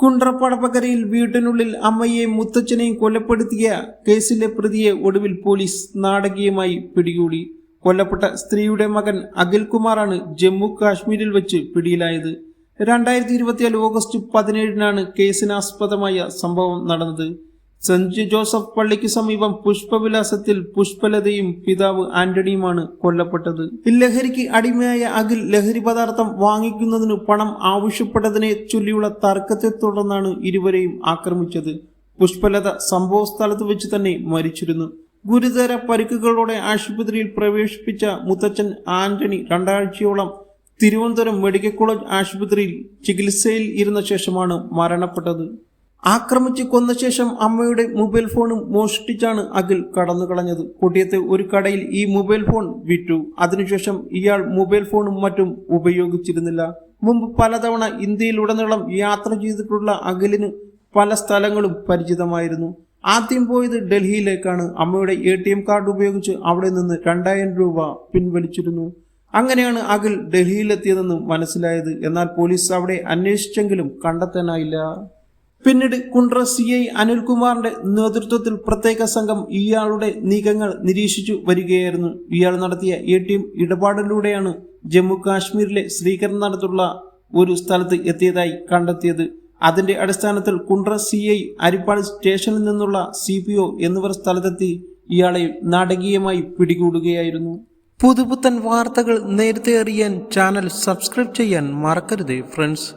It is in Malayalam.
കുണ്ട്രപ്പടപ്പക്കരയിൽ വീട്ടിനുള്ളിൽ അമ്മയെ മുത്തച്ഛനെയും കൊലപ്പെടുത്തിയ കേസിലെ പ്രതിയെ ഒടുവിൽ പോലീസ് നാടകീയമായി പിടികൂടി. കൊല്ലപ്പെട്ട സ്ത്രീയുടെ മകൻ അഖിൽകുമാറാണ് ജമ്മു കാശ്മീരിൽ വെച്ച് പിടിയിലായത്. രണ്ടായിരത്തി ഇരുപത്തിയാൽ ഓഗസ്റ്റ് പതിനേഴിനാണ് കേസിനാസ്പദമായ സംഭവം നടന്നത്. സെന്റ് ജോസഫ് പള്ളിക്ക് സമീപം പുഷ്പവിലാസത്തിൽ പുഷ്പലതയും പിതാവ് ആന്റണിയുമാണ് കൊല്ലപ്പെട്ടത്. ലഹരിക്ക് അടിമയായ അഖിൽ ലഹരി പദാർത്ഥം വാങ്ങിക്കുന്നതിന് പണം ആവശ്യപ്പെട്ടതിനെ ചൊല്ലിയുള്ള തർക്കത്തെ തുടർന്നാണ് ഇരുവരെയും ആക്രമിച്ചത്. പുഷ്പലത സംഭവ സ്ഥലത്ത് വെച്ച് തന്നെ മരിച്ചിരുന്നു. ഗുരുതര പരിക്കുകളോടെ ആശുപത്രിയിൽ പ്രവേശിപ്പിച്ച മുത്തച്ഛൻ ആന്റണി രണ്ടാഴ്ചയോളം തിരുവനന്തപുരം മെഡിക്കൽ കോളേജ് ആശുപത്രിയിൽ ചികിത്സയിൽ ഇരുന്ന ശേഷമാണ് മരണപ്പെട്ടത്. ആക്രമിച്ച് കൊന്ന ശേഷം അമ്മയുടെ മൊബൈൽ ഫോണും മോഷ്ടിച്ചാണ് അഖിൽ കടന്നു കളഞ്ഞത്. കൊട്ടിയത്ത് ഒരു കടയിൽ ഈ മൊബൈൽ ഫോൺ വിറ്റു. അതിനുശേഷം ഇയാൾ മൊബൈൽ ഫോണും മറ്റും ഉപയോഗിച്ചിരുന്നില്ല. മുമ്പ് പലതവണ ഇന്ത്യയിലുടനീളം യാത്ര ചെയ്തിട്ടുള്ള അഖിലിന് പല സ്ഥലങ്ങളും പരിചിതമായിരുന്നു. ആദ്യം പോയത് ഡൽഹിയിലേക്കാണ്. അമ്മയുടെ എ ടി എം കാർഡ് ഉപയോഗിച്ച് അവിടെ നിന്ന് രണ്ടായിരം രൂപ പിൻവലിച്ചിരുന്നു. അങ്ങനെയാണ് അഖിൽ ഡൽഹിയിലെത്തിയതെന്ന് മനസ്സിലായത്. എന്നാൽ പോലീസ് അവിടെ അന്വേഷിച്ചെങ്കിലും കണ്ടെത്താനായില്ല. പിന്നീട് കുണ്ട്ര സി ഐ അനിൽകുമാറിന്റെ നേതൃത്വത്തിൽ പ്രത്യേക സംഘം ഇയാളുടെ നീക്കങ്ങൾ നിരീക്ഷിച്ചു വരികയായിരുന്നു. ഇയാൾ നടത്തിയ എ ടി എം ഇടപാടിലൂടെയാണ് ജമ്മു കാശ്മീരിലെ ശ്രീകരണത്തുള്ള ഒരു സ്ഥലത്ത് എത്തിയതായി കണ്ടെത്തിയത്. അതിന്റെ അടിസ്ഥാനത്തിൽ കുണ്ട്ര സി ഐ അരിപ്പാട് സ്റ്റേഷനിൽ നിന്നുള്ള സി പി ഒ എന്നിവർ സ്ഥലത്തെത്തി ഇയാളെ നാടകീയമായി പിടികൂടുകയായിരുന്നു. പുതുപുത്തൻ വാർത്തകൾ നേരത്തെ അറിയാൻ ചാനൽ സബ്സ്ക്രൈബ് ചെയ്യാൻ മറക്കരുത് ഫ്രണ്ട്സ്.